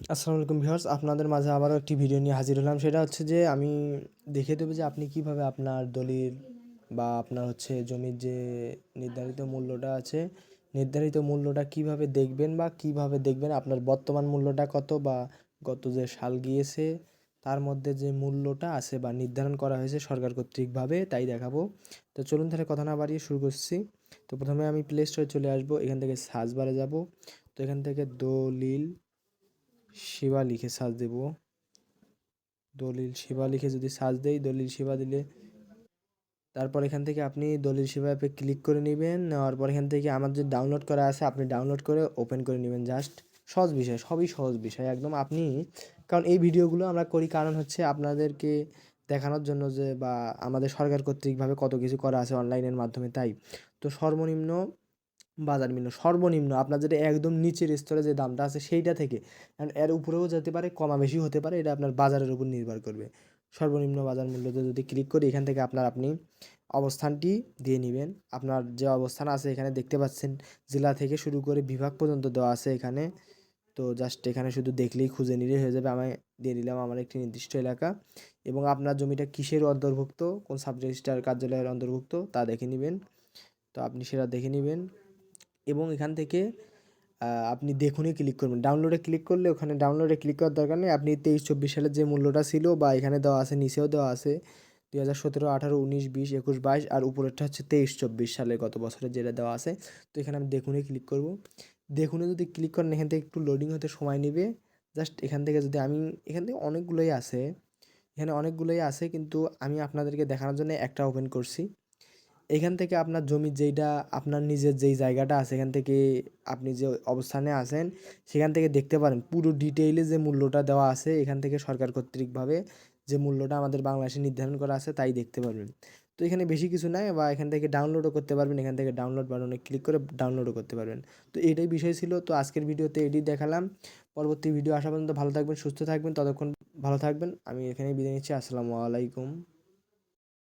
আসসালামু আলাইকুম ভিউয়ার্স, আপনাদের মাঝে আবারও একটি ভিডিও নিয়ে হাজির হলাম। সেটা হচ্ছে যে আমি দেখিয়ে দেবো যে আপনি কীভাবে আপনার দলিল বা আপনার হচ্ছে জমির যে নির্ধারিত মূল্যটা আছে, নির্ধারিত মূল্যটা কীভাবে দেখবেন বা কীভাবে দেখবেন, আপনার বর্তমান মূল্যটা কত বা গত যে সাল গিয়েছে, তার মধ্যে যে মূল্যটা আছে বা নির্ধারণ করা হয়েছে সরকার কর্তৃকভাবে, তাই দেখাবো। তো চলুন তাহলে কথা না বাড়িয়ে শুরু করছি। তো প্রথমে আমি প্লে স্টোরে চলে আসব, এখান থেকে সার্চ বারে যাব। তো এখান থেকে দলিল শিবা লিখে সার্চ দেব। দলিল শিবা লিখে যদি সার্চ দেই, দলিল শিবা দিলে তারপর এখান থেকে আপনি দলিল শিবা অ্যাপে ক্লিক করে নেবেন। নেওয়ার পর এখান থেকে আমার যে ডাউনলোড করা আছে, আপনি ডাউনলোড করে ওপেন করে নেবেন। জাস্ট সহজ বিষয়, সবই সহজ বিষয়, একদম আপনি। কারণ এই ভিডিওগুলো আমরা করি কারণ হচ্ছে আপনাদেরকে দেখানোর জন্য যে বা আমাদের সরকার কর্তৃকভাবে কত কিছু করা আছে অনলাইনের মাধ্যমে, তাই। তো সর্বনিম্ন বাজার মূল্য সর্বনিম্ন। আপনার যেটা একদম নিচের স্তরে যে দামটা আছে সেইটা থেকে। এর উপরেও যেতে পারে, কমা বেশি হতে পারে, এটা আপনার বাজারের উপর নির্ভর করবে। সর্বনিম্ন বাজার মূল্যতে যদি ক্লিক করি, এখান থেকে আপনার আপনি অবস্থানটি দিয়ে নেবেন। আপনার যে অবস্থান আছে এখানে দেখতে পাচ্ছেন, জেলা থেকে শুরু করে বিভাগ পর্যন্ত দেওয়া আছে এখানে। তো জাস্ট এখানে শুধু দেখলেই খুঁজে নিলে হয়ে যাবে। আমি দিয়ে দিলাম আমার একটি নির্দিষ্ট এলাকা। এবং আপনার জমিটা কিসের অন্তর্ভুক্ত, কোন সাব রেজিস্ট্রার কার্যালয়ের অন্তর্ভুক্ত, তা দেখে নেবেন। তো আপনি সেটা দেখে নেবেন। এবং এখান থেকে আপনি দেখুনই ক্লিক করবেন। ডাউনলোডে ক্লিক করলে ওখানে ডাউনলোডে ক্লিক করার দরকার নেই। আপনি তেইশ, চব্বিশ সালের যে মূল্যটা ছিল বা এখানে দেওয়া আছে, নিচেও দেওয়া আছে, দুই হাজার সতেরো, আঠারো, উনিশ, বিশ, একুশ, বাইশ, আর উপরেরটা হচ্ছে তেইশ, চব্বিশ সালে গত বছরের যেটা দেওয়া আছে, তো এখানে আমি দেখুনে ক্লিক করব। দেখুনে যদি ক্লিক করেন, এখান থেকে একটু লোডিং হতে সময় নেবে। জাস্ট এখান থেকে যদি আমি, এখান থেকে অনেকগুলোই আছে, এখানে অনেকগুলোই আছে, কিন্তু আমি আপনাদেরকে দেখানোর জন্য একটা ওপেন করছি। এখান থেকে আপনার জমির যেইটা, আপনার নিজের যেই জায়গাটা আছে, এখান থেকে আপনি যে অবস্থানে আছেন, সেখান থেকে দেখতে পারেন। পুরো ডিটেইলে যে মূল্যটা দেওয়া আছে, এখান থেকে সরকার কর্তৃকভাবে যে মূল্যটা আমাদের বাংলাদেশে নির্ধারণ করা আছে, তাই দেখতে পারবেন। তো এখানে বেশি কিছু নাই, বা এখান থেকে ডাউনলোডও করতে পারবেন, এখান থেকে ডাউনলোড বাটনে ক্লিক করে ডাউনলোডও করতে পারবেন। তো এটাই বিষয় ছিল, তো আজকের ভিডিওতে এটি দেখালাম। পরবর্তী ভিডিও আসা পর্যন্ত ভালো থাকবেন, সুস্থ থাকবেন, ততক্ষণ ভালো থাকবেন। আমি এখানেই বিদায় নিচ্ছি, আসসালামু আলাইকুম।